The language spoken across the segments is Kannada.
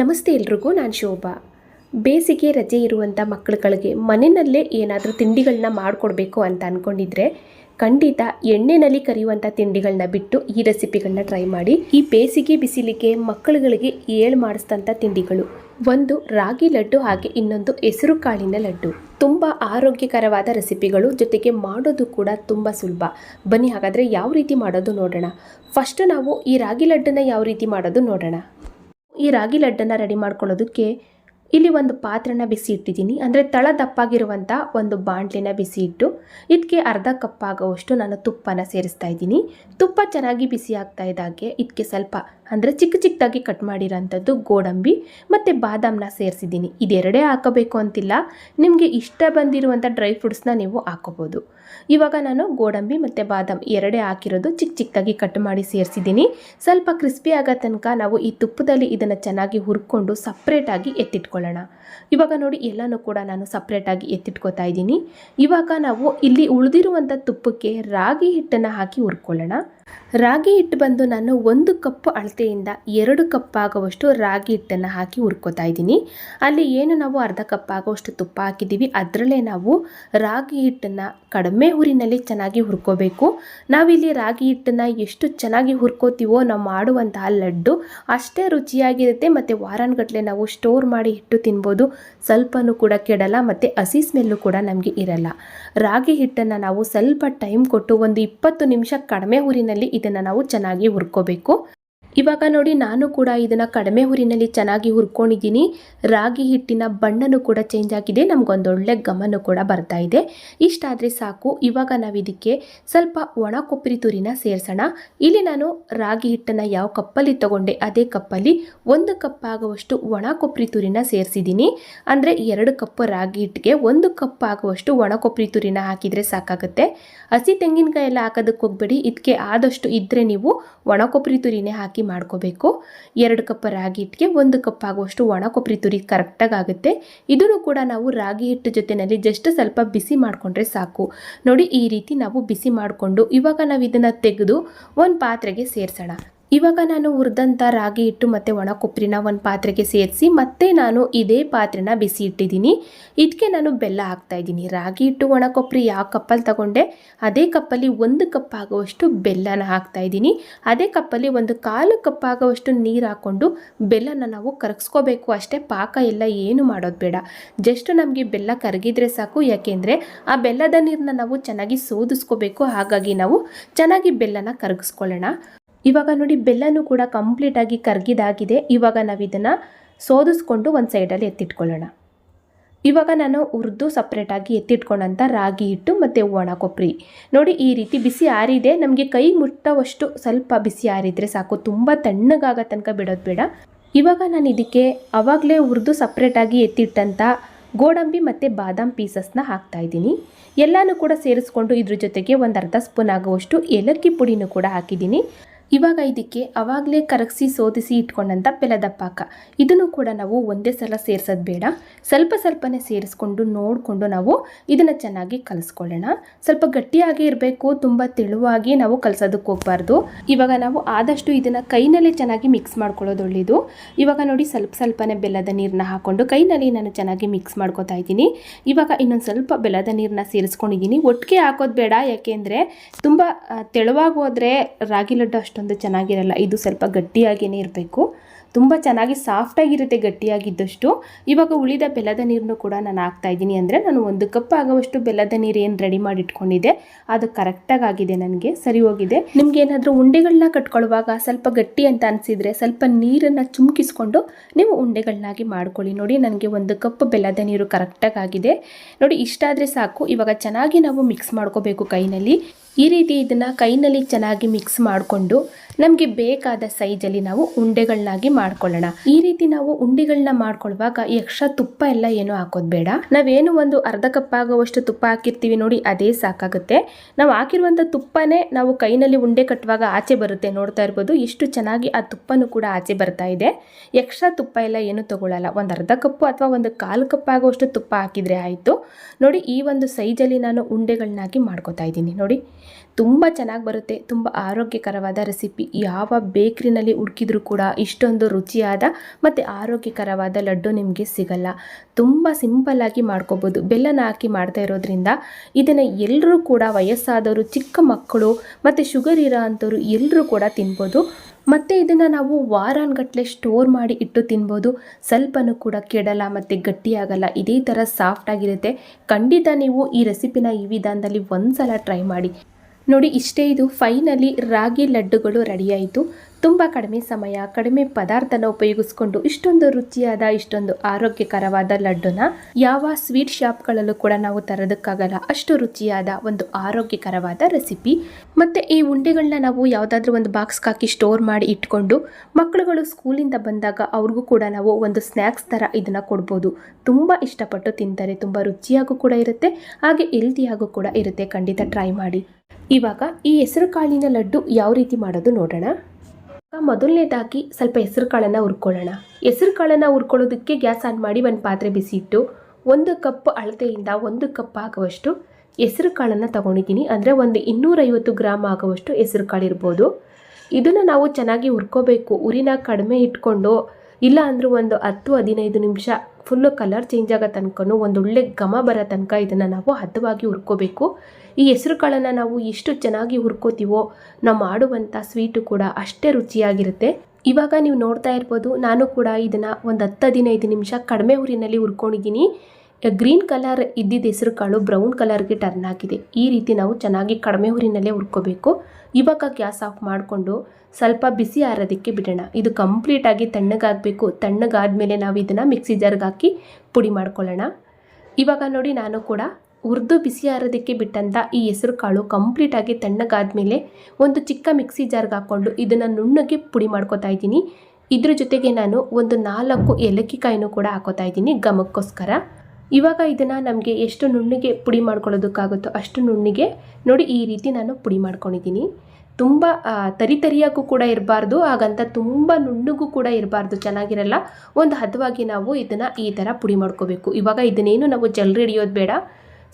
ನಮಸ್ತೆ ಎಲ್ರಿಗೂ, ನಾನು ಶೋಭಾ. ಬೇಸಿಗೆ ರಜೆ ಇರುವಂಥ ಮಕ್ಕಳುಗಳಿಗೆ ಮನೆಯಲ್ಲೇ ಏನಾದರೂ ತಿಂಡಿಗಳನ್ನ ಮಾಡಿಕೊಡ್ಬೇಕು ಅಂತ ಅಂದ್ಕೊಂಡಿದ್ರೆ ಖಂಡಿತ ಎಣ್ಣೆನಲ್ಲಿ ಕರಿಯುವಂಥ ತಿಂಡಿಗಳನ್ನ ಬಿಟ್ಟು ಈ ರೆಸಿಪಿಗಳನ್ನ ಟ್ರೈ ಮಾಡಿ. ಈ ಬೇಸಿಗೆ ಬಿಸಿಲಿಗೆ ಮಕ್ಕಳುಗಳಿಗೆ ಏಳು ಮಾಡಿಸಿದಂಥ ತಿಂಡಿಗಳು. ಒಂದು ರಾಗಿ ಲಡ್ಡು ಹಾಗೆ ಇನ್ನೊಂದು ಹೆಸರು ಕಾಳಿನ ಲಡ್ಡು. ತುಂಬ ಆರೋಗ್ಯಕರವಾದ ರೆಸಿಪಿಗಳು, ಜೊತೆಗೆ ಮಾಡೋದು ಕೂಡ ತುಂಬ ಸುಲಭ. ಬನ್ನಿ ಹಾಗಾದರೆ ಯಾವ ರೀತಿ ಮಾಡೋದು ನೋಡೋಣ. ಫಸ್ಟ್ ನಾವು ಈ ರಾಗಿ ಲಡ್ಡನ್ನ ಯಾವ ರೀತಿ ಮಾಡೋದು ನೋಡೋಣ. ಈ ರಾಗಿ ಲಡ್ಡನ್ನು ರೆಡಿ ಮಾಡ್ಕೊಳ್ಳೋದಕ್ಕೆ ಇಲ್ಲಿ ಒಂದು ಪಾತ್ರೆನ ಬಿಸಿ ಇಟ್ಟಿದ್ದೀನಿ. ಅಂದರೆ ತಳ ದಪ್ಪಾಗಿರುವಂಥ ಒಂದು ಬಾಣಲೆನ ಬಿಸಿ ಇಟ್ಟು ಇದಕ್ಕೆ ಅರ್ಧ ಕಪ್ ಆಗುವಷ್ಟು ನಾನು ತುಪ್ಪನ ಸೇರಿಸ್ತಾ ಇದ್ದೀನಿ. ತುಪ್ಪ ಚೆನ್ನಾಗಿ ಬಿಸಿ ಆಗ್ತಾ ಇದ್ದಾಗೆ ಇದಕ್ಕೆ ಸ್ವಲ್ಪ ಅಂದರೆ ಚಿಕ್ಕ ಚಿಕ್ಕದಾಗಿ ಕಟ್ ಮಾಡಿರೋಂಥದ್ದು ಗೋಡಂಬಿ ಮತ್ತು ಬಾದಾಮನ್ನ ಸೇರಿಸಿದ್ದೀನಿ. ಇದೆರಡೇ ಹಾಕೋಬೇಕು ಅಂತಿಲ್ಲ. ನಿಮಗೆ ಇಷ್ಟ ಬಂದಿರುವಂಥ ಡ್ರೈ ಫ್ರೂಟ್ಸ್ನ ನೀವು ಹಾಕೋಬೋದು. ಇವಾಗ ನಾನು ಗೋಡಂಬಿ ಮತ್ತು ಬಾದಾಮ್ ಎರಡೇ ಹಾಕಿರೋದು ಚಿಕ್ಕ ಚಿಕ್ಕದಾಗಿ ಕಟ್ ಮಾಡಿ ಸೇರಿಸಿದ್ದೀನಿ. ಸ್ವಲ್ಪ ಕ್ರಿಸ್ಪಿ ಆಗೋ ತನಕ ನಾವು ಈ ತುಪ್ಪದಲ್ಲಿ ಇದನ್ನು ಚೆನ್ನಾಗಿ ಹುರ್ಕೊಂಡು ಸಪ್ರೇಟಾಗಿ ಎತ್ತಿಟ್ಕೊಳ್ಳೋಣ. ಇವಾಗ ನೋಡಿ ಎಲ್ಲನೂ ಕೂಡ ನಾನು ಸಪ್ರೇಟಾಗಿ ಎತ್ತಿಟ್ಕೋತಾ ಇದ್ದೀನಿ. ಇವಾಗ ನಾವು ಇಲ್ಲಿ ಉಳಿದಿರುವಂಥ ತುಪ್ಪಕ್ಕೆ ರಾಗಿ ಹಿಟ್ಟನ್ನು ಹಾಕಿ ಹುರ್ಕೊಳ್ಳೋಣ. ರಾಗಿ ಹಿಟ್ಟು ಬಂದು ನಾನು ಒಂದು ಕಪ್ ಅಳತೆಯಿಂದ ಎರಡು ಕಪ್ ಆಗುವಷ್ಟು ರಾಗಿ ಹಿಟ್ಟನ್ನು ಹಾಕಿ ಹುರ್ಕೋತಾ ಇದ್ದೀನಿ. ಅಲ್ಲಿ ಏನು ನಾವು ಅರ್ಧ ಕಪ್ ಆಗುವಷ್ಟು ತುಪ್ಪ ಹಾಕಿದ್ದೀವಿ, ಅದರಲ್ಲೇ ನಾವು ರಾಗಿ ಹಿಟ್ಟನ್ನು ಕಡಿಮೆ ಹುರಿನಲ್ಲಿ ಚೆನ್ನಾಗಿ ಹುರ್ಕೋಬೇಕು. ನಾವಿಲ್ಲಿ ರಾಗಿ ಹಿಟ್ಟನ್ನು ಎಷ್ಟು ಚೆನ್ನಾಗಿ ಹುರ್ಕೋತೀವೋ ನಾವು ಮಾಡುವಂತಹ ಲಡ್ಡು ಅಷ್ಟೇ ರುಚಿಯಾಗಿರುತ್ತೆ. ಮತ್ತು ವಾರಾನ್ಗಟ್ಲೆ ನಾವು ಸ್ಟೋರ್ ಮಾಡಿ ಇಟ್ಟು ತಿನ್ಬೋದು. ಸ್ವಲ್ಪನೂ ಕೂಡ ಕೆಡಲ್ಲ, ಮತ್ತು ಹಸಿ ಸ್ಮೆಲ್ಲು ಕೂಡ ನಮಗೆ ಇರಲ್ಲ. ರಾಗಿ ಹಿಟ್ಟನ್ನು ನಾವು ಸ್ವಲ್ಪ ಟೈಮ್ ಕೊಟ್ಟು ಒಂದು ಇಪ್ಪತ್ತು ನಿಮಿಷ ಕಡಿಮೆ ಹುರಿನಲ್ಲಿ ಇದನ್ನು ನಾವು ಚೆನ್ನಾಗಿ ಹುರ್ಕೋಬೇಕು. ಇವಾಗ ನೋಡಿ ನಾನು ಕೂಡ ಇದನ್ನು ಕಡಿಮೆ ಹುರಿನಲ್ಲಿ ಚೆನ್ನಾಗಿ ಹುರ್ಕೊಂಡಿದ್ದೀನಿ. ರಾಗಿ ಹಿಟ್ಟಿನ ಬಣ್ಣನೂ ಕೂಡ ಚೇಂಜ್ ಆಗಿದೆ. ನಮಗೊಂದೊಳ್ಳೆ ಗಮನ ಕೂಡ ಬರ್ತಾ ಇದೆ. ಇಷ್ಟಾದರೆ ಸಾಕು, ಇವಾಗ ನಾವು ಇದಕ್ಕೆ ಸ್ವಲ್ಪ ಒಣ ಕೊಬ್ಬರಿ ತುರಿನ ಸೇರಿಸೋಣ. ಇಲ್ಲಿ ನಾನು ರಾಗಿ ಹಿಟ್ಟನ್ನು ಯಾವ ಕಪ್ಪಲ್ಲಿ ತಗೊಂಡೆ, ಅದೇ ಕಪ್ಪಲ್ಲಿ ಒಂದು ಕಪ್ ಆಗುವಷ್ಟು ಒಣ ಕೊಬ್ಬರಿ ತುರಿನ ಸೇರಿಸಿದ್ದೀನಿ. ಅಂದರೆ ಎರಡು ಕಪ್ ರಾಗಿ ಹಿಟ್ಟಿಗೆ ಒಂದು ಕಪ್ ಆಗುವಷ್ಟು ಒಣ ಕೊಬ್ಬರಿ ತುರಿನ ಹಾಕಿದರೆ ಸಾಕಾಗುತ್ತೆ. ಹಸಿ ತೆಂಗಿನಕಾಯಿ ಎಲ್ಲ ಹಾಕೋದಕ್ಕೆ ಹೋಗ್ಬೇಡಿ. ಇದಕ್ಕೆ ಆದಷ್ಟು ಇದ್ದರೆ ನೀವು ಒಣ ಕೊಬ್ಬರಿ ತುರಿನೇ ಹಾಕಿ ಮಾಡ್ಕೋಬೇಕು. ಎರಡು ಕಪ್ ರಾಗಿ ಹಿಟ್ಟಿಗೆ ಒಂದು ಕಪ್ ಆಗುವಷ್ಟು ಒಣ ಕೊಬ್ಬರಿ ತುರಿ ಕರೆಕ್ಟಾಗಿ ಆಗುತ್ತೆ. ಇದನ್ನು ಕೂಡ ನಾವು ರಾಗಿ ಹಿಟ್ಟು ಜೊತೆಯಲ್ಲಿ ಜಸ್ಟ್ ಸ್ವಲ್ಪ ಬಿಸಿ ಮಾಡಿಕೊಂಡ್ರೆ ಸಾಕು. ನೋಡಿ ಈ ರೀತಿ ನಾವು ಬಿಸಿ ಮಾಡಿಕೊಂಡು ಇವಾಗ ನಾವು ಇದನ್ನು ತೆಗೆದು ಒಂದು ಪಾತ್ರೆಗೆ ಸೇರಿಸೋಣ. ಇವಾಗ ನಾನು ಹುರಿದಂಥ ರಾಗಿ ಹಿಟ್ಟು ಮತ್ತು ಒಣ ಕೊಬ್ಬರಿನ ಒಂದು ಪಾತ್ರೆಗೆ ಸೇರಿಸಿ ಮತ್ತೆ ನಾನು ಇದೇ ಪಾತ್ರೆನ ಬಿಸಿ ಇಟ್ಟಿದ್ದೀನಿ. ಇದಕ್ಕೆ ನಾನು ಬೆಲ್ಲ ಹಾಕ್ತಾ ಇದ್ದೀನಿ. ರಾಗಿ ಹಿಟ್ಟು ಒಣ ಕೊಬ್ಬರಿ ಯಾವ ಕಪ್ಪಲ್ಲಿ ತಗೊಂಡೆ ಅದೇ ಕಪ್ಪಲ್ಲಿ ಒಂದು ಕಪ್ ಆಗುವಷ್ಟು ಬೆಲ್ಲನ ಹಾಕ್ತಾ ಇದ್ದೀನಿ. ಅದೇ ಕಪ್ಪಲ್ಲಿ ಒಂದು ಕಾಲು ಕಪ್ ಆಗುವಷ್ಟು ನೀರು ಹಾಕ್ಕೊಂಡು ಬೆಲ್ಲನ ನಾವು ಕರಗಿಸ್ಕೋಬೇಕು. ಅಷ್ಟೇ ಪಾಕ ಎಲ್ಲ ಏನು ಮಾಡೋದು ಬೇಡ. ಜಸ್ಟ್ ನಮಗೆ ಬೆಲ್ಲ ಕರಗಿದ್ರೆ ಸಾಕು. ಯಾಕೆಂದರೆ ಆ ಬೆಲ್ಲದ ನೀರನ್ನ ನಾವು ಚೆನ್ನಾಗಿ ಸೋದಿಸ್ಕೋಬೇಕು. ಹಾಗಾಗಿ ನಾವು ಚೆನ್ನಾಗಿ ಬೆಲ್ಲನ ಕರಗಿಸ್ಕೊಳ್ಳೋಣ. ಇವಾಗ ನೋಡಿ ಬೆಲ್ಲನೂ ಕೂಡ ಕಂಪ್ಲೀಟಾಗಿ ಕರಗಿದಾಗಿದೆ. ಇವಾಗ ನಾವು ಇದನ್ನು ಸೋದಿಸ್ಕೊಂಡು ಒಂದು ಸೈಡಲ್ಲಿ ಎತ್ತಿಟ್ಕೊಳ್ಳೋಣ. ಇವಾಗ ನಾನು ಹುರಿದು ಸಪ್ರೇಟಾಗಿ ಎತ್ತಿಟ್ಕೊಂಡಂಥ ರಾಗಿ ಹಿಟ್ಟು ಮತ್ತು ಒಣ ಕೊಬ್ಬರಿ ನೋಡಿ ಈ ರೀತಿ ಬಿಸಿ ಆರಿದೆ. ನಮಗೆ ಕೈ ಮುಟ್ಟವಷ್ಟು ಸ್ವಲ್ಪ ಬಿಸಿ ಆರಿದರೆ ಸಾಕು. ತುಂಬ ತಣ್ಣಗಾಗೋ ತನಕ ಬಿಡೋದು ಬೇಡ. ಇವಾಗ ನಾನು ಇದಕ್ಕೆ ಆವಾಗಲೇ ಹುರಿದು ಸಪ್ರೇಟಾಗಿ ಎತ್ತಿಟ್ಟಂಥ ಗೋಡಂಬಿ ಮತ್ತು ಬಾದಾಮ್ ಪೀಸಸ್ನ ಹಾಕ್ತಾ ಇದ್ದೀನಿ. ಎಲ್ಲನೂ ಕೂಡ ಸೇರಿಸ್ಕೊಂಡು ಇದ್ರ ಜೊತೆಗೆ ಒಂದು ಅರ್ಧ ಸ್ಪೂನ್ ಆಗುವಷ್ಟು ಏಲಕ್ಕಿ ಪುಡಿನೂ ಕೂಡ ಹಾಕಿದ್ದೀನಿ. ಇವಾಗ ಇದಕ್ಕೆ ಅವಾಗಲೇ ಕರಗಿಸಿ ಸೋದಿಸಿ ಇಟ್ಕೊಂಡಂಥ ಬೆಲ್ಲದ ಪಾಕ ಇದನ್ನು ಕೂಡ ನಾವು ಒಂದೇ ಸಲ ಸೇರಿಸೋದು ಬೇಡ. ಸ್ವಲ್ಪ ಸ್ವಲ್ಪನೇ ಸೇರಿಸ್ಕೊಂಡು ನೋಡಿಕೊಂಡು ನಾವು ಇದನ್ನು ಚೆನ್ನಾಗಿ ಕಲಿಸ್ಕೊಳ್ಳೋಣ. ಸ್ವಲ್ಪ ಗಟ್ಟಿಯಾಗಿ ಇರಬೇಕು, ತುಂಬ ತೆಳುವಾಗಿ ನಾವು ಕಲಸೋದಕ್ಕೆ ಹೋಗಬಾರ್ದು. ಇವಾಗ ನಾವು ಆದಷ್ಟು ಇದನ್ನು ಕೈನಲ್ಲೇ ಚೆನ್ನಾಗಿ ಮಿಕ್ಸ್ ಮಾಡ್ಕೊಳ್ಳೋದು ಒಳ್ಳೆಯದು ಇವಾಗ ನೋಡಿ ಸ್ವಲ್ಪ ಸ್ವಲ್ಪನೇ ಬೆಲ್ಲದ ನೀರನ್ನ ಹಾಕ್ಕೊಂಡು ಕೈನಲ್ಲಿ ನಾನು ಚೆನ್ನಾಗಿ ಮಿಕ್ಸ್ ಮಾಡ್ಕೋತಾ ಇದ್ದೀನಿ. ಇವಾಗ ಇನ್ನೊಂದು ಸ್ವಲ್ಪ ಬೆಲ್ಲದ ನೀರನ್ನ ಸೇರಿಸ್ಕೊಂಡಿದ್ದೀನಿ. ಒಟ್ಟಿಗೆ ಹಾಕೋದು ಬೇಡ, ಯಾಕೆಂದರೆ ತುಂಬ ತೆಳುವಾಗಿ ಹೋದರೆ ರಾಗಿ ಲಡ್ಡು ಅಷ್ಟೊಂದು ಚೆನ್ನಾಗಿರಲ್ಲ. ಇದು ಸ್ವಲ್ಪ ಗಟ್ಟಿಯಾಗಿಯೇ ಇರಬೇಕು. ತುಂಬ ಚೆನ್ನಾಗಿ ಸಾಫ್ಟಾಗಿರುತ್ತೆ, ಗಟ್ಟಿಯಾಗಿದ್ದಷ್ಟು. ಇವಾಗ ಉಳಿದ ಬೆಲ್ಲದ ನೀರನ್ನು ಕೂಡ ನಾನು ಹಾಕ್ತಾ ಇದ್ದೀನಿ ಅಂದರೆ ನಾನು ಒಂದು ಕಪ್ ಆಗುವಷ್ಟು ಬೆಲ್ಲದ ನೀರು ಏನು ರೆಡಿ ಮಾಡಿ ಇಟ್ಕೊಂಡಿದ್ದೆ ಅದು ಕರೆಕ್ಟಾಗಿ ಆಗಿದೆ ನನಗೆ. ಸರಿ ಹೋಗಿದೆ. ನಿಮ್ಗೆ ಏನಾದರೂ ಉಂಡೆಗಳನ್ನ ಕಟ್ಕೊಳ್ಳುವಾಗ ಸ್ವಲ್ಪ ಗಟ್ಟಿ ಅಂತ ಅನಿಸಿದರೆ ಸ್ವಲ್ಪ ನೀರನ್ನು ಚುಮ್ಕಿಸ್ಕೊಂಡು ನೀವು ಉಂಡೆಗಳನ್ನಾಗಿ ಮಾಡ್ಕೊಳ್ಳಿ. ನೋಡಿ, ನನಗೆ ಒಂದು ಕಪ್ ಬೆಲ್ಲದ ನೀರು ಕರೆಕ್ಟಾಗಿ ಆಗಿದೆ. ನೋಡಿ, ಇಷ್ಟಾದರೆ ಸಾಕು. ಇವಾಗ ಚೆನ್ನಾಗಿ ನಾವು ಮಿಕ್ಸ್ ಮಾಡ್ಕೋಬೇಕು ಕೈನಲ್ಲಿ. ಈ ರೀತಿ ಇದನ್ನು ಕೈನಲ್ಲಿ ಚೆನ್ನಾಗಿ ಮಿಕ್ಸ್ ಮಾಡಿಕೊಂಡು ನಮಗೆ ಬೇಕಾದ ಸೈಜಲ್ಲಿ ನಾವು ಉಂಡೆಗಳನ್ನಾಗಿ ಮಾಡ್ಕೊಳ್ಳೋಣ. ಈ ರೀತಿ ನಾವು ಉಂಡೆಗಳನ್ನ ಮಾಡ್ಕೊಳ್ಳುವಾಗ ಎಕ್ಸ್ಟ್ರಾ ತುಪ್ಪ ಎಲ್ಲ ಏನು ಹಾಕೋದು ಬೇಡ. ನಾವೇನು ಒಂದು ಅರ್ಧ ಕಪ್ ಆಗುವಷ್ಟು ತುಪ್ಪ ಹಾಕಿರ್ತೀವಿ ನೋಡಿ ಅದೇ ಸಾಕಾಗುತ್ತೆ. ನಾವು ಹಾಕಿರುವಂಥ ತುಪ್ಪನೇ ನಾವು ಕೈನಲ್ಲಿ ಉಂಡೆ ಕಟ್ಟುವಾಗ ಆಚೆ ಬರುತ್ತೆ ನೋಡ್ತಾ ಇರ್ಬೋದು. ಎಷ್ಟು ಚೆನ್ನಾಗಿ ಆ ತುಪ್ಪನೂ ಕೂಡ ಆಚೆ ಬರ್ತಾ ಇದೆ. ಎಕ್ಸ್ಟ್ರಾ ತುಪ್ಪ ಎಲ್ಲ ಏನು ತಗೊಳ್ಳಲ್ಲ ಒಂದು ಅರ್ಧ ಕಪ್ಪು ಅಥವಾ ಒಂದು ಕಾಲು ಕಪ್ ಆಗುವಷ್ಟು ತುಪ್ಪ ಹಾಕಿದರೆ ಆಯಿತು. ನೋಡಿ ಈ ಒಂದು ಸೈಜಲ್ಲಿ ನಾನು ಉಂಡೆಗಳನ್ನಾಗಿ ಮಾಡ್ಕೊತಾ ಇದ್ದೀನಿ. ನೋಡಿ ತುಂಬ ಚೆನ್ನಾಗಿ ಬರುತ್ತೆ. ತುಂಬ ಆರೋಗ್ಯಕರವಾದ ರೆಸಿಪಿ. ಯಾವ ಬೇಕ್ರಿನಲ್ಲಿ ಹುಡುಕಿದ್ರೂ ಕೂಡ ಇಷ್ಟೊಂದು ರುಚಿಯಾದ ಮತ್ತು ಆರೋಗ್ಯಕರವಾದ ಲಡ್ಡು ನಿಮಗೆ ಸಿಗಲ್ಲ. ತುಂಬ ಸಿಂಪಲ್ಲಾಗಿ ಮಾಡ್ಕೋಬೋದು. ಬೆಲ್ಲನ ಹಾಕಿ ಮಾಡ್ತಾ ಇರೋದ್ರಿಂದ ಇದನ್ನು ಎಲ್ಲರೂ ಕೂಡ ವಯಸ್ಸಾದವರು, ಚಿಕ್ಕ ಮಕ್ಕಳು ಮತ್ತು ಶುಗರ್ ಇರೋ ಅಂಥವ್ರು ಎಲ್ಲರೂ ಕೂಡ ತಿನ್ಬೋದು. ಮತ್ತು ಇದನ್ನು ನಾವು ವಾರಾನ್ಗಟ್ಟಲೆ ಸ್ಟೋರ್ ಮಾಡಿ ಇಟ್ಟು ತಿನ್ಬೋದು. ಸ್ವಲ್ಪನೂ ಕೂಡ ಕೆಡಲ್ಲ ಮತ್ತು ಗಟ್ಟಿಯಾಗಲ್ಲ. ಇದೇ ಥರ ಸಾಫ್ಟಾಗಿರುತ್ತೆ ಖಂಡಿತ ನೀವು ಈ ರೆಸಿಪಿನ ಈ ವಿಧಾನದಲ್ಲಿ ಒಂದು ಸಲ ಟ್ರೈ ಮಾಡಿ. ನೋಡಿ, ಇಷ್ಟೇ ಇದು. ಫೈನಲಿ ರಾಗಿ ಲಡ್ಡುಗಳು ರೆಡಿಯಾಯಿತು. ತುಂಬ ಕಡಿಮೆ ಸಮಯ, ಕಡಿಮೆ ಪದಾರ್ಥನ ಉಪಯೋಗಿಸ್ಕೊಂಡು ಇಷ್ಟೊಂದು ರುಚಿಯಾದ, ಇಷ್ಟೊಂದು ಆರೋಗ್ಯಕರವಾದ ಲಡ್ಡುನ ಯಾವ ಸ್ವೀಟ್ ಶಾಪ್ಗಳಲ್ಲೂ ಕೂಡ ನಾವು ತರೋದಕ್ಕಾಗಲ್ಲ. ಅಷ್ಟು ರುಚಿಯಾದ ಒಂದು ಆರೋಗ್ಯಕರವಾದ ರೆಸಿಪಿ. ಮತ್ತು ಈ ಉಂಡೆಗಳನ್ನ ನಾವು ಯಾವುದಾದ್ರೂ ಒಂದು ಬಾಕ್ಸ್ಗೆ ಹಾಕಿ ಸ್ಟೋರ್ ಮಾಡಿ ಇಟ್ಕೊಂಡು ಮಕ್ಕಳುಗಳು ಸ್ಕೂಲಿಂದ ಬಂದಾಗ ಅವ್ರಿಗೂ ಕೂಡ ನಾವು ಒಂದು ಸ್ನ್ಯಾಕ್ಸ್ ಥರ ಇದನ್ನು ಕೊಡ್ಬೋದು. ತುಂಬ ಇಷ್ಟಪಟ್ಟು ತಿಂತಾರೆ, ತುಂಬ ರುಚಿಯಾಗೂ ಕೂಡ ಇರುತ್ತೆ, ಹಾಗೆ ಹೆಲ್ತಿಯಾಗೂ ಕೂಡ ಇರುತ್ತೆ. ಖಂಡಿತ ಟ್ರೈ ಮಾಡಿ. ಇವಾಗ ಈ ಹೆಸರು ಕಾಳಿನ ಲಡ್ಡು ಯಾವ ರೀತಿ ಮಾಡೋದು ನೋಡೋಣ. ಮೊದಲನೇದಾಗಿ ಸ್ವಲ್ಪ ಹೆಸರು ಕಾಳನ್ನು ಹುರ್ಕೊಳ್ಳೋಣ. ಹೆಸರು ಕಾಳನ್ನು ಹುರ್ಕೊಳ್ಳೋದಕ್ಕೆ ಗ್ಯಾಸ್ ಆನ್ ಮಾಡಿ ಒಂದು ಪಾತ್ರೆ ಬಿಸಿ ಇಟ್ಟು ಒಂದು ಕಪ್ ಅಳತೆಯಿಂದ ಒಂದು ಕಪ್ ಆಗುವಷ್ಟು ಹೆಸರು ಕಾಳನ್ನು ತಗೊಂಡಿದ್ದೀನಿ. ಅಂದರೆ ಒಂದು ಇನ್ನೂರೈವತ್ತು ಗ್ರಾಮ್ ಆಗುವಷ್ಟು ಹೆಸರು ಕಾಳು ಇರ್ಬೋದು ಇದನ್ನು ನಾವು ಚೆನ್ನಾಗಿ ಹುರ್ಕೋಬೇಕು. ಉರಿನ ಕಡಿಮೆ ಇಟ್ಕೊಂಡು ಇಲ್ಲ ಅಂದರೂ ಒಂದು ಹತ್ತು ಹದಿನೈದು ನಿಮಿಷ ಫುಲ್ಲು ಕಲರ್ ಚೇಂಜ್ ಆಗೋ ತನಕನೂ ಒಳ್ಳೆ ಘಮ ಬರೋ ತನಕ ಇದನ್ನು ನಾವು ಹದವಾಗಿ ಹುರ್ಕೋಬೇಕು. ಈ ಹೆಸರು ಕಾಳನ್ನು ನಾವು ಎಷ್ಟು ಚೆನ್ನಾಗಿ ಹುರ್ಕೋತೀವೋ, ನಾವು ಮಾಡುವಂಥ ಸ್ವೀಟು ಕೂಡ ಅಷ್ಟೇ ರುಚಿಯಾಗಿರುತ್ತೆ. ಇವಾಗ ನೀವು ನೋಡ್ತಾ ಇರ್ಬೋದು, ನಾನು ಕೂಡ ಇದನ್ನು ಒಂದು ಹತ್ತು ಹದಿನೈದು ನಿಮಿಷ ಕಡಿಮೆ ಊರಿನಲ್ಲಿ ಹುರ್ಕೊಂಡಿದ್ದೀನಿ. ಗ್ರೀನ್ ಕಲರ್ ಇದ್ದಿದ್ದ ಹೆಸರು ಕಾಳು ಬ್ರೌನ್ ಕಲರ್ಗೆ ಟರ್ನ್ ಆಗಿದೆ. ಈ ರೀತಿ ನಾವು ಚೆನ್ನಾಗಿ ಕಡಿಮೆ ಊರಿನಲ್ಲೇ ಹುರ್ಕೋಬೇಕು. ಇವಾಗ ಗ್ಯಾಸ್ ಆಫ್ ಮಾಡಿಕೊಂಡು ಸ್ವಲ್ಪ ಬಿಸಿ ಆರೋದಕ್ಕೆ ಬಿಡೋಣ. ಇದು ಕಂಪ್ಲೀಟಾಗಿ ತಣ್ಣಗಾಗಬೇಕು. ತಣ್ಣಗಾದ್ಮೇಲೆ ನಾವು ಇದನ್ನು ಮಿಕ್ಸಿ ಜಾರ್ಗೆ ಹಾಕಿ ಪುಡಿ ಮಾಡ್ಕೊಳ್ಳೋಣ. ಇವಾಗ ನೋಡಿ ನಾನು ಕೂಡ ಹುರಿದು ಬಿಸಿ ಆರೋದಕ್ಕೆ ಬಿಟ್ಟಂಥ ಈ ಹೆಸರು ಕಾಳು ಕಂಪ್ಲೀಟಾಗಿ ತಣ್ಣಗಾದ್ಮೇಲೆ ಒಂದು ಚಿಕ್ಕ ಮಿಕ್ಸಿ ಜಾರ್ಗೆ ಹಾಕ್ಕೊಂಡು ಇದನ್ನು ನುಣ್ಣಗೆ ಪುಡಿ ಮಾಡ್ಕೊತಾ ಇದ್ದೀನಿ. ಇದ್ರ ಜೊತೆಗೆ ನಾನು ಒಂದು ನಾಲ್ಕು ಏಲಕ್ಕಿ ಕಾಯಿನೂ ಕೂಡ ಹಾಕೋತಾ ಇದ್ದೀನಿ. ಘಮಕ್ಕೋಸ್ಕರ ಇವಾಗ ಇದನ್ನು ನಮಗೆ ಎಷ್ಟು ನುಣ್ಣಿಗೆ ಪುಡಿ ಮಾಡ್ಕೊಳ್ಳೋದಕ್ಕಾಗುತ್ತೋ ಅಷ್ಟು ನುಣ್ಣಿಗೆ ನೋಡಿ ಈ ರೀತಿ ನಾನು ಪುಡಿ ಮಾಡ್ಕೊಂಡಿದ್ದೀನಿ. ತುಂಬ ತರಿತರಿಯಾಗೂ ತರಿ ತರಿಯಾಗೂ ಕೂಡ ಇರಬಾರ್ದು, ಹಾಗಂತ ತುಂಬ ನುಣ್ಣಗೂ ಕೂಡ ಇರಬಾರ್ದು, ಚೆನ್ನಾಗಿರಲ್ಲ. ಒಂದು ಹದವಾಗಿ ನಾವು ಇದನ್ನು ಈ ಥರ ಪುಡಿ ಮಾಡ್ಕೋಬೇಕು. ಇವಾಗ ಇದನ್ನೇನು ನಾವು ಜಲ್ರಿ ಹಿಡಿಯೋದು ಬೇಡ.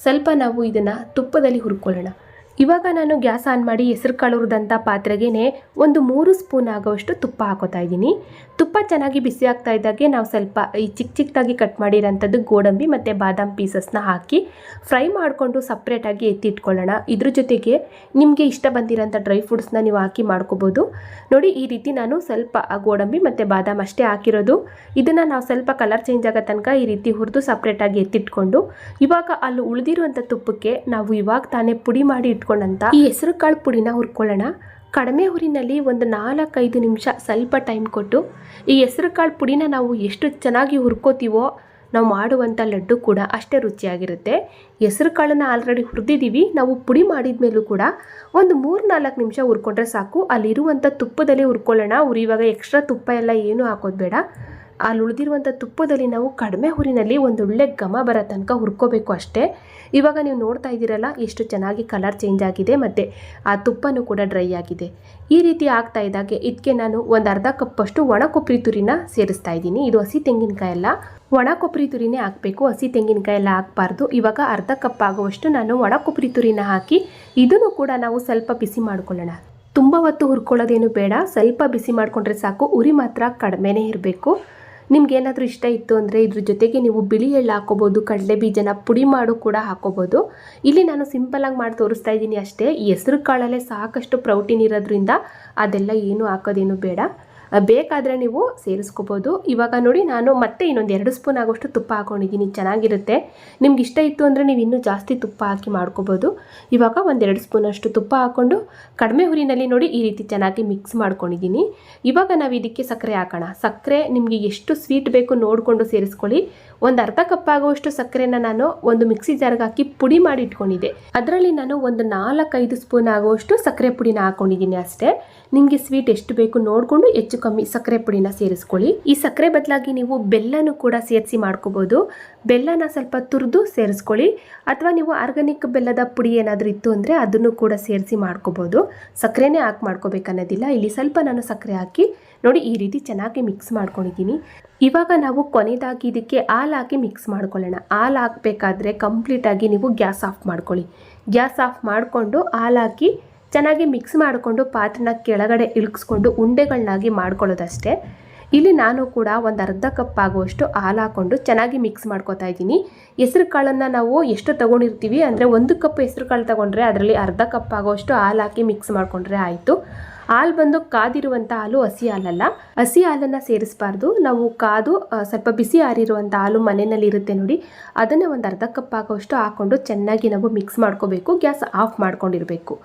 ಸ್ವಲ್ಪ ನಾವು ಇದನ್ನು ತುಪ್ಪದಲ್ಲಿ ಹುರ್ಕೊಳ್ಳೋಣ. ಇವಾಗ ನಾನು ಗ್ಯಾಸ್ ಆನ್ ಮಾಡಿ ಹೆಸರು ಕಾಳು ಪಾತ್ರೆಗೆ ಒಂದು ಮೂರು ಸ್ಪೂನ್ ಆಗೋವಷ್ಟು ತುಪ್ಪ ಹಾಕೋತಾ ಇದ್ದೀನಿ. ತುಪ್ಪ ಚೆನ್ನಾಗಿ ಬಿಸಿ ಆಗ್ತಾ ಇದ್ದಾಗೆ ನಾವು ಸ್ವಲ್ಪ ಈ ಚಿಕ್ಕ ಚಿಕ್ಕದಾಗಿ ಕಟ್ ಮಾಡಿರೋಂಥದ್ದು ಗೋಡಂಬಿ ಮತ್ತು ಬಾದಾಮ್ ಪೀಸಸ್ನ ಹಾಕಿ ಫ್ರೈ ಮಾಡಿಕೊಂಡು ಸಪ್ರೇಟಾಗಿ ಎತ್ತಿಟ್ಕೊಳ್ಳೋಣ. ಇದ್ರ ಜೊತೆಗೆ ನಿಮಗೆ ಇಷ್ಟ ಬಂದಿರೋಂಥ ಡ್ರೈ ಫ್ರೂಟ್ಸ್ನ ನೀವು ಹಾಕಿ ಮಾಡ್ಕೋಬೋದು. ನೋಡಿ, ಈ ರೀತಿ ನಾನು ಸ್ವಲ್ಪ ಗೋಡಂಬಿ ಮತ್ತು ಬಾದಾಮ್ ಅಷ್ಟೇ ಹಾಕಿರೋದು. ಇದನ್ನು ನಾವು ಸ್ವಲ್ಪ ಕಲರ್ ಚೇಂಜ್ ಆಗೋ ತನಕ ಈ ರೀತಿ ಹುರಿದು ಸಪ್ರೇಟಾಗಿ ಎತ್ತಿಟ್ಕೊಂಡು, ಇವಾಗ ಅಲ್ಲಿ ಉಳಿದಿರುವಂಥ ತುಪ್ಪಕ್ಕೆ ನಾವು ಇವಾಗ ತಾನೇ ಪುಡಿ ಮಾಡಿ ಇಟ್ಕೊಂಡಂಥ ಈ ಹೆಸರು ಕಾಳು ಪುಡಿನ ಹುರ್ಕೊಳ್ಳೋಣ. ಕಡಿಮೆ ಹುರಿನಲ್ಲಿ ಒಂದು ನಾಲ್ಕೈದು ನಿಮಿಷ ಸ್ವಲ್ಪ ಟೈಮ್ ಕೊಟ್ಟು ಈ ಹೆಸರು ಕಾಳು ಪುಡಿನ ನಾವು ಎಷ್ಟು ಚೆನ್ನಾಗಿ ಹುರ್ಕೋತೀವೋ ನಾವು ಮಾಡುವಂಥ ಲಡ್ಡು ಕೂಡ ಅಷ್ಟೇ ರುಚಿಯಾಗಿರುತ್ತೆ. ಹೆಸರು ಕಾಳನ್ನು ಆಲ್ರೆಡಿ ಹುರಿದಿದ್ದೀವಿ ನಾವು ಪುಡಿ ಮಾಡಿದ ಮೇಲೂ ಕೂಡ ಒಂದು ಮೂರು ನಾಲ್ಕು ನಿಮಿಷ ಹುರ್ಕೊಂಡ್ರೆ ಸಾಕು. ಅಲ್ಲಿರುವಂಥ ತುಪ್ಪದಲ್ಲೇ ಹುರ್ಕೊಳ್ಳೋಣ. ಉರಿಯುವಾಗ ಎಕ್ಸ್ಟ್ರಾ ತುಪ್ಪ ಎಲ್ಲ ಏನೂ ಹಾಕೋದು ಬೇಡ. ಅಲ್ಲಿ ಉಳಿದಿರುವಂಥ ತುಪ್ಪದಲ್ಲಿ ನಾವು ಕಡಿಮೆ ಹುರಿನಲ್ಲಿ ಒಂದು ಒಳ್ಳೆ ಘಮ ಬರೋ ತನಕ ಹುರ್ಕೋಬೇಕು ಅಷ್ಟೇ. ಇವಾಗ ನೀವು ನೋಡ್ತಾ ಇದ್ದೀರಲ್ಲ, ಎಷ್ಟು ಚೆನ್ನಾಗಿ ಕಲರ್ ಚೇಂಜ್ ಆಗಿದೆ ಮತ್ತು ಆ ತುಪ್ಪನೂ ಕೂಡ ಡ್ರೈ ಆಗಿದೆ. ಈ ರೀತಿ ಆಗ್ತಾ ಇದ್ದಾಗೆ ಇದಕ್ಕೆ ನಾನು ಒಂದು ಅರ್ಧ ಕಪ್ಪಷ್ಟು ಒಣ ಕೊಬ್ಬರಿ ತುರಿನ ಸೇರಿಸ್ತಾ ಇದ್ದೀನಿ. ಇದು ಹಸಿ ತೆಂಗಿನಕಾಯಿ ಎಲ್ಲ ಒಣ ಕೊಬ್ಬರಿ ತುರಿನೇ ಹಾಕಬೇಕು. ಹಸಿ ತೆಂಗಿನಕಾಯಿ ಎಲ್ಲ ಹಾಕಬಾರ್ದು. ಇವಾಗ ಅರ್ಧ ಕಪ್ ಆಗುವಷ್ಟು ನಾನು ಒಣ ಕೊಬ್ಬರಿ ತುರಿನ ಹಾಕಿ ಇದನ್ನು ಕೂಡ ನಾವು ಸ್ವಲ್ಪ ಬಿಸಿ ಮಾಡ್ಕೊಳ್ಳೋಣ. ತುಂಬ ಹೊತ್ತು ಹುರ್ಕೊಳ್ಳೋದೇನು ಬೇಡ. ಸ್ವಲ್ಪ ಬಿಸಿ ಮಾಡಿಕೊಂಡ್ರೆ ಸಾಕು. ಉರಿ ಮಾತ್ರ ಕಡಿಮೆನೇ ಇರಬೇಕು. ನಿಮ್ಗೇನಾದರೂ ಇಷ್ಟ ಇತ್ತು ಅಂದರೆ ಇದ್ರ ಜೊತೆಗೆ ನೀವು ಬಿಳಿ ಎಳ್ಳು ಹಾಕೋಬೋದು, ಕಡಲೆ ಬೀಜನ ಪುಡಿ ಮಾಡು ಕೂಡ ಹಾಕೋಬೋದು. ಇಲ್ಲಿ ನಾನು ಸಿಂಪಲಾಗಿ ಮಾಡಿ ತೋರಿಸ್ತಾ ಇದ್ದೀನಿ ಅಷ್ಟೇ. ಹೆಸ್ರು ಕಾಳಲ್ಲೇ ಸಾಕಷ್ಟು ಪ್ರೋಟೀನ್ ಇರೋದ್ರಿಂದ ಅದೆಲ್ಲ ಏನು ಹಾಕೋದೇನು ಬೇಡ. ಬೇಕಾದರೆ ನೀವು ಸೇರಿಸ್ಕೋಬೋದು. ಇವಾಗ ನೋಡಿ ನಾನು ಮತ್ತೆ ಇನ್ನೊಂದು ಎರಡು ಸ್ಪೂನ್ ಆಗೋಷ್ಟು ತುಪ್ಪ ಹಾಕೊಂಡಿದ್ದೀನಿ. ಚೆನ್ನಾಗಿರುತ್ತೆ. ನಿಮ್ಗೆ ಇಷ್ಟ ಇತ್ತು ಅಂದರೆ ನೀವು ಇನ್ನೂ ಜಾಸ್ತಿ ತುಪ್ಪ ಹಾಕಿ ಮಾಡ್ಕೋಬೋದು. ಇವಾಗ ಒಂದೆರಡು ಸ್ಪೂನಷ್ಟು ತುಪ್ಪ ಹಾಕ್ಕೊಂಡು ಕಡಿಮೆ ಹುರಿನಲ್ಲಿ ನೋಡಿ ಈ ರೀತಿ ಚೆನ್ನಾಗಿ ಮಿಕ್ಸ್ ಮಾಡ್ಕೊಂಡಿದ್ದೀನಿ. ಇವಾಗ ನಾವು ಇದಕ್ಕೆ ಸಕ್ಕರೆ ಹಾಕೋಣ. ಸಕ್ಕರೆ ನಿಮಗೆ ಎಷ್ಟು ಸ್ವೀಟ್ ಬೇಕು ನೋಡಿಕೊಂಡು ಸೇರಿಸ್ಕೊಳ್ಳಿ. ಒಂದು ಅರ್ಧ ಕಪ್ ಆಗುವಷ್ಟು ಸಕ್ಕರೆನ ನಾನು ಒಂದು ಮಿಕ್ಸಿ ಜಾರ್ಗೆ ಹಾಕಿ ಪುಡಿ ಮಾಡಿ ಇಟ್ಕೊಂಡಿದ್ದೆ. ಅದರಲ್ಲಿ ನಾನು ಒಂದು ನಾಲ್ಕೈದು ಸ್ಪೂನ್ ಆಗುವಷ್ಟು ಸಕ್ಕರೆ ಪುಡಿನ ಹಾಕೊಂಡಿದ್ದೀನಿ ಅಷ್ಟೇ. ನಿಮಗೆ ಸ್ವೀಟ್ ಎಷ್ಟು ಬೇಕು ನೋಡಿಕೊಂಡು ಹೆಚ್ಚು ಕಮ್ಮಿ ಸಕ್ಕರೆ ಪುಡಿನ ಸೇರಿಸ್ಕೊಳ್ಳಿ. ಈ ಸಕ್ಕರೆ ಬದಲಾಗಿ ನೀವು ಬೆಲ್ಲನೂ ಕೂಡ ಸೇರಿಸಿ ಮಾಡ್ಕೋಬೋದು. ಬೆಲ್ಲನ ಸ್ವಲ್ಪ ತುರಿದು ಸೇರಿಸ್ಕೊಳ್ಳಿ. ಅಥವಾ ನೀವು ಆರ್ಗಾನಿಕ್ ಬೆಲ್ಲದ ಪುಡಿ ಏನಾದರೂ ಇತ್ತು ಅಂದರೆ ಅದನ್ನು ಕೂಡ ಸೇರಿಸಿ ಮಾಡ್ಕೋಬೋದು. ಸಕ್ಕರೆನೇ ಹಾಕಿ ಮಾಡ್ಕೋಬೇಕನ್ನೋದಿಲ್ಲ. ಇಲ್ಲಿ ಸ್ವಲ್ಪ ನಾನು ಸಕ್ಕರೆ ಹಾಕಿ ನೋಡಿ ಈ ರೀತಿ ಚೆನ್ನಾಗಿ ಮಿಕ್ಸ್ ಮಾಡ್ಕೊಂಡಿದ್ದೀನಿ. ಇವಾಗ ನಾವು ಕೊನೆಯದಾಗಿ ಇದಕ್ಕೆ ಹಾಲು ಹಾಕಿ ಮಿಕ್ಸ್ ಮಾಡ್ಕೊಳ್ಳೋಣ. ಹಾಲು ಹಾಕಬೇಕಾದ್ರೆ ಕಂಪ್ಲೀಟಾಗಿ ನೀವು ಗ್ಯಾಸ್ ಆಫ್ ಮಾಡ್ಕೊಳ್ಳಿ. ಗ್ಯಾಸ್ ಆಫ್ ಮಾಡಿಕೊಂಡು ಹಾಲು ಹಾಕಿ ಚೆನ್ನಾಗಿ ಮಿಕ್ಸ್ ಮಾಡಿಕೊಂಡು ಪಾತ್ರನ ಕೆಳಗಡೆ ಇಳಿಸ್ಕೊಂಡು ಉಂಡೆಗಳನ್ನಾಗಿ ಮಾಡ್ಕೊಳ್ಳೋದಷ್ಟೇ. ಇಲ್ಲಿ ನಾನು ಕೂಡ ಒಂದು ಅರ್ಧ ಕಪ್ ಆಗುವಷ್ಟು ಹಾಲು ಹಾಕ್ಕೊಂಡು ಚೆನ್ನಾಗಿ ಮಿಕ್ಸ್ ಮಾಡ್ಕೊತಾ ಇದ್ದೀನಿ. ಹೆಸ್ರು ಕಾಳನ್ನು ನಾವು ಎಷ್ಟು ತೊಗೊಂಡಿರ್ತೀವಿ ಅಂದರೆ ಒಂದು ಕಪ್ ಹೆಸ್ರು ಕಾಳು ತೊಗೊಂಡ್ರೆ ಅದರಲ್ಲಿ ಅರ್ಧ ಕಪ್ ಆಗುವಷ್ಟು ಹಾಲು ಹಾಕಿ ಮಿಕ್ಸ್ ಮಾಡಿಕೊಂಡ್ರೆ ಆಯಿತು. ಹಾಲು ಬಂದು ಕಾದಿರುವಂಥ ಹಾಲು ಹಸಿ ಹಾಲಲ್ಲ. ಹಸಿ ಹಾಲನ್ನು ಸೇರಿಸಬಾರ್ದು. ನಾವು ಕಾದು ಸ್ವಲ್ಪ ಬಿಸಿ ಆರಿರುವಂಥ ಹಾಲು ಮನೆಯಲ್ಲಿ ಇರುತ್ತೆ ನೋಡಿ, ಅದನ್ನು ಒಂದು ಅರ್ಧ ಕಪ್ ಆಗುವಷ್ಟು ಹಾಕ್ಕೊಂಡು ಚೆನ್ನಾಗಿ ನಾವು ಮಿಕ್ಸ್ ಮಾಡ್ಕೋಬೇಕು. ಗ್ಯಾಸ್ ಆಫ್ ಮಾಡ್ಕೊಂಡಿರಬೇಕು.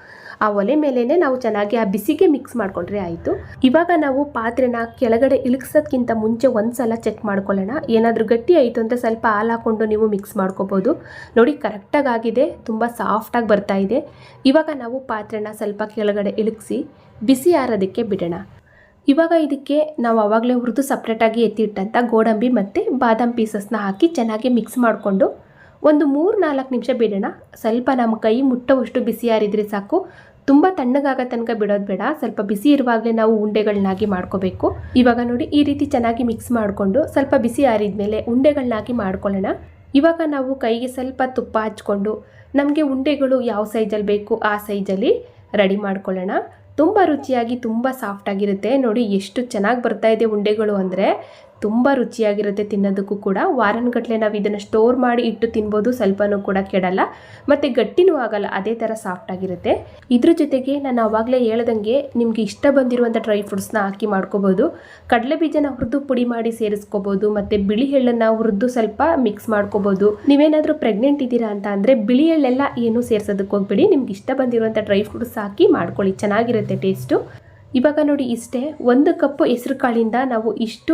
ಆ ಒಲೆ ಮೇಲೇ ನಾವು ಚೆನ್ನಾಗಿ ಆ ಬಿಸಿಗೆ ಮಿಕ್ಸ್ ಮಾಡ್ಕೊಂಡ್ರೆ ಆಯಿತು. ಇವಾಗ ನಾವು ಪಾತ್ರೆನ ಕೆಳಗಡೆ ಇಳಿಸೋದ್ಕಿಂತ ಮುಂಚೆ ಒಂದು ಸಲ ಚೆಕ್ ಮಾಡ್ಕೊಳ್ಳೋಣ. ಏನಾದರೂ ಗಟ್ಟಿ ಆಯಿತು ಅಂತ ಸ್ವಲ್ಪ ಹಾಲು ಹಾಕೊಂಡು ನೀವು ಮಿಕ್ಸ್ ಮಾಡ್ಕೋಬೋದು. ನೋಡಿ ಕರೆಕ್ಟಾಗಿ ಆಗಿದೆ ತುಂಬ ಸಾಫ್ಟಾಗಿ ಬರ್ತಾ ಇದೆ. ಇವಾಗ ನಾವು ಪಾತ್ರೆನ ಸ್ವಲ್ಪ ಕೆಳಗಡೆ ಇಳಿಸಿ ಬಿಸಿ ಆರೋದಕ್ಕೆ ಬಿಡೋಣ. ಇವಾಗ ಇದಕ್ಕೆ ನಾವು ಆವಾಗಲೇ ಹುರಿದು ಸಪ್ರೇಟಾಗಿ ಎತ್ತಿಟ್ಟಂಥ ಗೋಡಂಬಿ ಮತ್ತು ಬಾದಾಮ್ ಪೀಸಸ್ನ ಹಾಕಿ ಚೆನ್ನಾಗಿ ಮಿಕ್ಸ್ ಮಾಡಿಕೊಂಡು ಒಂದು ಮೂರು ನಾಲ್ಕು ನಿಮಿಷ ಬಿಡೋಣ. ಸ್ವಲ್ಪ ನಮ್ಮ ಕೈ ಮುಟ್ಟುವಷ್ಟು ಬಿಸಿ ಆರಿದ್ರೆ ಸಾಕು. ತುಂಬ ತಣ್ಣಗಾಗ ತನಕ ಬಿಡೋದು ಬೇಡ. ಸ್ವಲ್ಪ ಬಿಸಿ ಇರುವಾಗಲೇ ನಾವು ಉಂಡೆಗಳನ್ನಾಗಿ ಮಾಡ್ಕೋಬೇಕು. ಇವಾಗ ನೋಡಿ, ಈ ರೀತಿ ಚೆನ್ನಾಗಿ ಮಿಕ್ಸ್ ಮಾಡಿಕೊಂಡು ಸ್ವಲ್ಪ ಬಿಸಿ ಆರಿದ್ಮೇಲೆ ಉಂಡೆಗಳನ್ನಾಗಿ ಮಾಡ್ಕೊಳ್ಳೋಣ. ಇವಾಗ ನಾವು ಕೈಗೆ ಸ್ವಲ್ಪ ತುಪ್ಪ ಹಚ್ಕೊಂಡು ನಮಗೆ ಉಂಡೆಗಳು ಯಾವ ಸೈಜಲ್ಲಿ ಬೇಕು ಆ ಸೈಜಲ್ಲಿ ರೆಡಿ ಮಾಡ್ಕೊಳ್ಳೋಣ. ತುಂಬ ರುಚಿಯಾಗಿ ತುಂಬ ಸಾಫ್ಟಾಗಿರುತ್ತೆ ನೋಡಿ, ಎಷ್ಟು ಚೆನ್ನಾಗಿ ಬರ್ತಾ ಇದೆ ಉಂಡೆಗಳು ಅಂದರೆ. ತುಂಬ ರುಚಿಯಾಗಿರುತ್ತೆ ತಿನ್ನೋದಕ್ಕೂ ಕೂಡ. ವಾರನ್ಗಟ್ಟಲೆ ನಾವು ಇದನ್ನು ಸ್ಟೋರ್ ಮಾಡಿ ಇಟ್ಟು ತಿನ್ಬೋದು, ಸ್ವಲ್ಪನೂ ಕೂಡ ಕೆಡಲ್ಲ. ಮತ್ತು ಗಟ್ಟಿನೂ ಆಗಲ್ಲ, ಅದೇ ಥರ ಸಾಫ್ಟಾಗಿರುತ್ತೆ ಇದ್ರ ಜೊತೆಗೆ ನಾನು ಆವಾಗಲೇ ಹೇಳ್ದಂಗೆ ನಿಮಗೆ ಇಷ್ಟ ಬಂದಿರುವಂಥ ಡ್ರೈ ಫ್ರೂಟ್ಸ್ನ ಹಾಕಿ ಮಾಡ್ಕೋಬೋದು. ಕಡಲೆ ಬೀಜನ ಹುರಿದು ಪುಡಿ ಮಾಡಿ ಸೇರಿಸ್ಕೋಬೋದು, ಮತ್ತು ಬಿಳಿ ಎಳ್ಳನ್ನು ಹುರಿದು ಸ್ವಲ್ಪ ಮಿಕ್ಸ್ ಮಾಡ್ಕೋಬೋದು. ನೀವೇನಾದರೂ ಪ್ರೆಗ್ನೆಂಟ್ ಇದ್ದೀರಾ ಅಂತ ಅಂದರೆ ಬಿಳಿ ಎಳ್ಳೆಲ್ಲ ಏನು ಸೇರ್ಸೋದಕ್ಕೆ ಹೋಗ್ಬೇಡಿ. ನಿಮ್ಗೆ ಇಷ್ಟ ಬಂದಿರುವಂಥ ಡ್ರೈ ಫ್ರೂಟ್ಸ್ ಹಾಕಿ ಮಾಡ್ಕೊಳ್ಳಿ. ಚೆನ್ನಾಗಿರುತ್ತೆ ಟೇಸ್ಟು ಇವಾಗ ನೋಡಿ ಇಷ್ಟೇ, ಒಂದು ಕಪ್ಪು ಹೆಸರು ಕಾಳಿಂದ ನಾವು ಇಷ್ಟು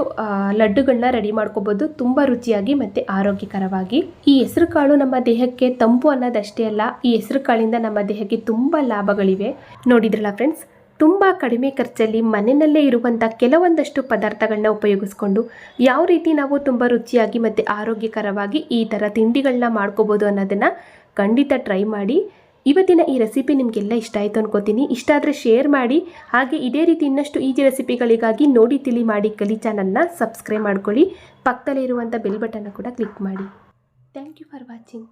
ಲಡ್ಡುಗಳನ್ನ ರೆಡಿ ಮಾಡ್ಕೋಬೋದು. ತುಂಬ ರುಚಿಯಾಗಿ ಮತ್ತು ಆರೋಗ್ಯಕರವಾಗಿ. ಈ ಹೆಸರು ಕಾಳು ನಮ್ಮ ದೇಹಕ್ಕೆ ತಂಪು ಅನ್ನೋದಷ್ಟೇ ಅಲ್ಲ, ಈ ಹೆಸರು ಕಾಳಿಂದ ನಮ್ಮ ದೇಹಕ್ಕೆ ತುಂಬ ಲಾಭಗಳಿವೆ. ನೋಡಿದ್ರಲ್ಲ ಫ್ರೆಂಡ್ಸ್ ತುಂಬ ಕಡಿಮೆ ಖರ್ಚಲ್ಲಿ ಮನೆಯಲ್ಲೇ ಇರುವಂಥ ಕೆಲವೊಂದಷ್ಟು ಪದಾರ್ಥಗಳನ್ನ ಉಪಯೋಗಿಸ್ಕೊಂಡು, ಯಾವ ರೀತಿ ನಾವು ತುಂಬ ರುಚಿಯಾಗಿ ಮತ್ತು ಆರೋಗ್ಯಕರವಾಗಿ ಈ ಥರ ತಿಂಡಿಗಳನ್ನ ಮಾಡ್ಕೋಬೋದು ಅನ್ನೋದನ್ನು ಖಂಡಿತ ಟ್ರೈ ಮಾಡಿ. ಇವತ್ತಿನ ಈ ರೆಸಿಪಿ ನಿಮಗೆಲ್ಲ ಇಷ್ಟ ಆಯಿತು ಅನ್ಕೋತೀನಿ. ಇಷ್ಟ ಆದರೆ ಶೇರ್ ಮಾಡಿ. ಹಾಗೆ ಇದೇ ರೀತಿ ಇನ್ನಷ್ಟು ಈಜಿ ರೆಸಿಪಿಗಳಿಗಾಗಿ ನೋಡಿ, ತಿಳಿ, ಮಾಡಿ ಕಲಿ ಚಾನಲ್ನ ಸಬ್ಸ್ಕ್ರೈಬ್ ಮಾಡ್ಕೊಳ್ಳಿ. ಪಕ್ಕದಲ್ಲಿರುವಂಥ ಬೆಲ್ ಬಟನ್ನ ಕೂಡ ಕ್ಲಿಕ್ ಮಾಡಿ. Thank you for watching